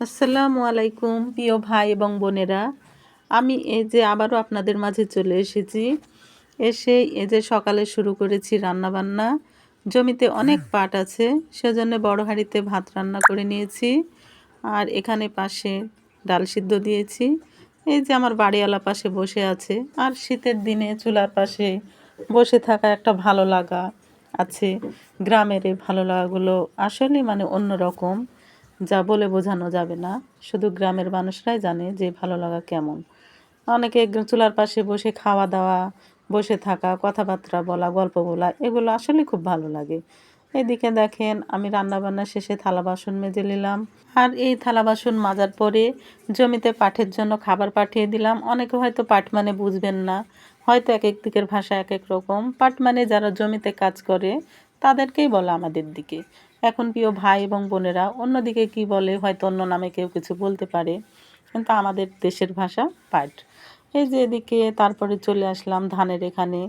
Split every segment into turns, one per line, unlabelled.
আসসালামু আলাইকুম প্রিয় ভাই এবং বোনেরা। আমি এই যে আবারও আপনাদের মাঝে চলে এসেছি। এসে এই যে সকালে শুরু করেছি রান্না বান্না জমিতে অনেক পাট আছে সেজন্য বড় হাঁড়িতে ভাত রান্না করে নিয়েছি। আর এখানে পাশে ডাল সিদ্ধ দিয়েছি। এই যে আমার বাড়িওয়ালা পাশে বসে আছে। আর শীতের দিনে চুলার পাশে বসে থাকা একটা ভালো লাগা আছে। গ্রামের এই ভালো লাগাগুলো আসলে মানে অন্যরকম। যা বলে বোঝানো যাবে না। শুধু গ্রামের মানুষরাই জানে যে ভালো লাগা কেমন। অনেকে চুলার পাশে বসে খাওয়া দাওয়া, বসে থাকা, কথাবার্তা বলা, গল্প বলা, এগুলো আসলে খুব ভালো লাগে। এদিকে দেখেন, আমি রান্নাবান্না শেষে থালা বাসন মেজে নিলাম। আর এই থালা বাসন মাজার পরে জমিতে পাঠের জন্য খাবার পাঠিয়ে দিলাম। অনেকে হয়তো পাট মানে বুঝবেন না। হয়তো এক এক দিকের ভাষা এক এক রকম। পাট মানে যারা জমিতে কাজ করে তাদেরকেই বলা আমাদের দিকে। এখন প্রিয় ভাই এবং বোনেরা, অন্যদিকে কি বলে, হয়তো অন্য নামে কেউ কিছু বলতে পারে, কিন্তু আমাদের দেশের ভাষা পাট। এই যে এদিকে তারপরে চলে আসলাম ধানের এখানে,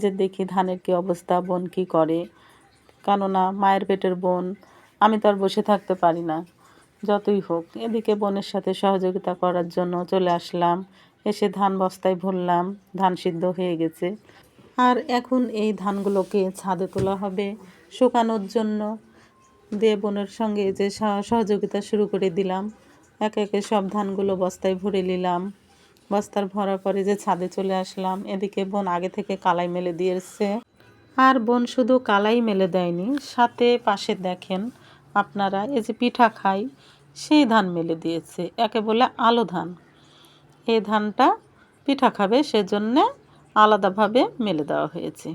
যে দেখি ধানের কি অবস্থা, বোন কি করে। কেননা মায়ের পেটের বোন, আমি তো আর বসে থাকতে পারি না, যতই হোক। এদিকে বোনের সাথে সহযোগিতা করার জন্য চলে আসলাম, এসে ধান বস্তায় ভরলাম, ধান সিদ্ধ হয়ে গেছে। আর এখন এই ধানগুলোকে ছাদে তোলা হবে শুকানোর জন্য। দিয়ে বোনের সঙ্গে যে সহযোগিতা শুরু করে দিলাম, একে একে সব ধানগুলো বস্তায় ভরে নিলাম। বস্তার ভরার পরে যে ছাদে চলে আসলাম, এদিকে বোন আগে থেকে কালাই মেলে দিয়ে এসছে। আর বোন শুধু কালাই মেলে দেয়নি, সাথে পাশে দেখেন আপনারা, এই যে পিঠা খাই, সেই ধান মেলে দিয়েছে, একে বলে আলো ধান। এই ধানটা পিঠা খাবে, সেজন্যে আলাদাভাবে মেলে দেওয়া হয়েছে।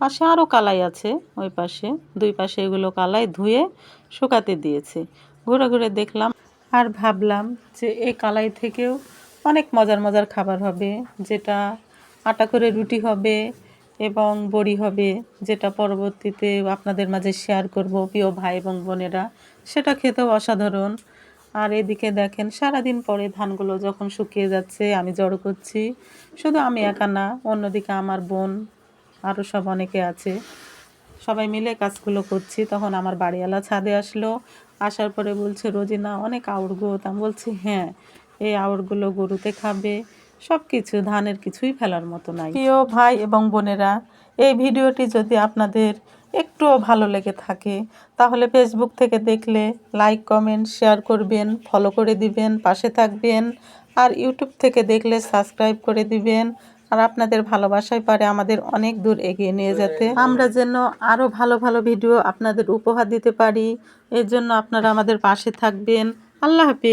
পাশে আরও কালাই আছে, ওই পাশে। দুই পাশে এগুলো কালাই ধুয়ে শুকাতে দিয়েছে। ঘুরে ঘুরে দেখলাম আর ভাবলাম যে এই কালাই থেকেও অনেক মজার মজার খাবার হবে, যেটা আটা করে রুটি হবে এবং বড়ি হবে, যেটা পরবর্তীতে আপনাদের মাঝে শেয়ার করব প্রিয় ভাই এবং বোনেরা। সেটা খেতেও অসাধারণ। আর এদিকে দেখেন, সারাদিন পরে ধানগুলো যখন শুকিয়ে যাচ্ছে, আমি জড়ো করছি। শুধু আমি একা না, অন্যদিকে আমার বোন আরও সব অনেকে আছে। সবাই মিলে কাজগুলো করছি। তখন আমার বাড়িওয়ালা ছাদে আসলো। আসার পরে বলছে, রোজিনা, অনেক আউড় গো। বলছি হ্যাঁ এই আউড়গুলো গরুতে খাবে। সব কিছু ধানের কিছুই ফেলার মতো নাই। প্রিয় ভাই এবং বোনেরা, এই ভিডিওটি যদি আপনাদের একটুও ভালো লেগে থাকে। তাহলে ফেসবুক থেকে দেখলে লাইক কমেন্ট শেয়ার করবেন ফলো করে দিবেন, পাশে থাকবেন। আর ইউটিউব থেকে দেখলে সাবস্ক্রাইব করে দিবেন। আর আপনাদের ভালোবাসায় পারে আমাদের অনেক দূর এগিয়ে নিয়ে যেতে। আমরা যেন আরও ভালো ভালো ভিডিও আপনাদের উপহার দিতে পারি। এর জন্য আপনারা আমাদের পাশে থাকবেন। আল্লাহ হাফিজ।